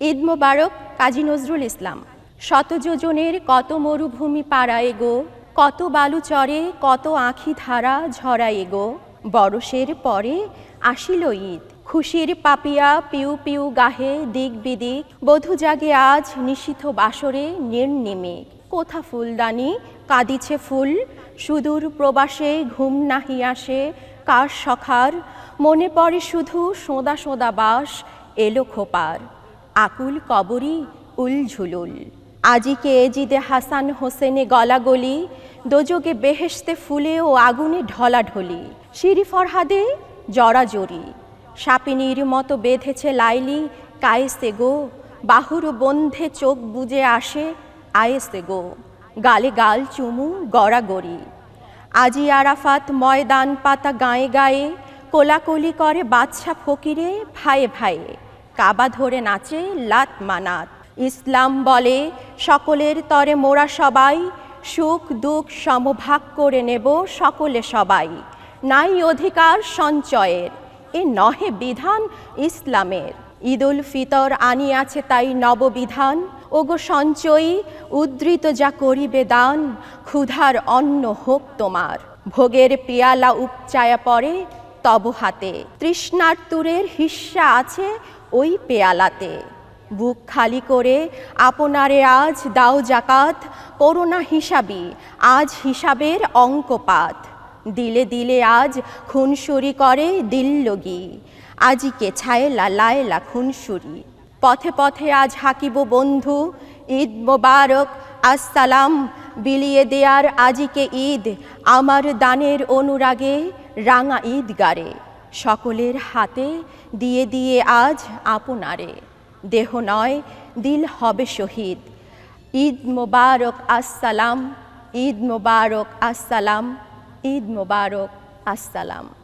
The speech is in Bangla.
ঈদ মোবারক, কাজী নজরুল ইসলাম। শত যোজনের কত মরুভূমি পাড়ায় গো, কত বালু চরে কত আঁখি ধারা ঝরায় গো। বরষের পরে আসিল ঈদ, খুশির পাপিয়া পিউ পিউ গাহে দিক বিদিক, বধু জাগে আজ নিশীথ বাসরে নির্নিমে কোথা ফুলদানি কাঁদিছে ফুল, সুদূর প্রবাসে ঘুম নাহি আসে, কার সখার? মনে পড়ে শুধু সোঁদা সোঁদা বাস, এলো খোপার। আকুল কবরি, উল ঝুলুল। আজিকে এজিদে হাসান হোসেনে গলাগলি, দোজগে বেহেশতে ফুলে ও আগুনে ঢলাঢলি শিরি ফরহাদে জড়াজড়ি সাপিনীর মতো বেঁধেছে লাইলি, কায়েসে গো। বাহুর বন্ধে চোখ বুজে আসে আয়েসে গো। গালে গাল চুমু গড়াগড়ি আজি আরাফাত ময়দান পাতা গায়ে গায়ে, কোলাকলি করে বাদশা ফকিরে ভাইয়ে ভাইয়ে কাবা ধরে নাচে লাত মানাত। ইসলাম বলে, সকলের তরে মোরা সবাই, সুখ দুঃখ সমভাগ করে নেব সকলে সবাই। নাই অধিকার সঞ্চয়ের, এ নহে বিধান ইসলামের। ঈদুল ফিতর আনিয়াছে তাই নববিধান। ওগো সঞ্চয়ী, উদ্ধৃত যা করিবে দান, ক্ষুধার অন্ন হোক তোমার। ভোগের পিয়ালা উপচায়া পড়ে তব হাতে। তৃষ্ণার তুরের হিস্সা আছে ওই পেয়ালাতে। বুক খালি করে আপনারে আজ দাও জাকাত, করোনা হিসাবি, আজ হিসাবের অঙ্কপাত। দিলে দিলে আজ খুনসুরি করে দিল্লগি আজিকে ছায়েলা লায়লা খুনসুরি। পথে পথে আজ হাকিব বন্ধু, ঈদ মোবারক, আসসালাম। বিলিয়ে দেয়ার আজিকে ঈদ, আমার দানের অনুরাগে রাঙা ঈদ গারে সকলের হাতে দিয়ে দিয়ে আজ আপনারে। দেহ নয়, দিল হবে শহীদ। ঈদ মোবারক আসসালাম, ঈদ মোবারক আসসালাম, ঈদ মোবারক আসসালাম।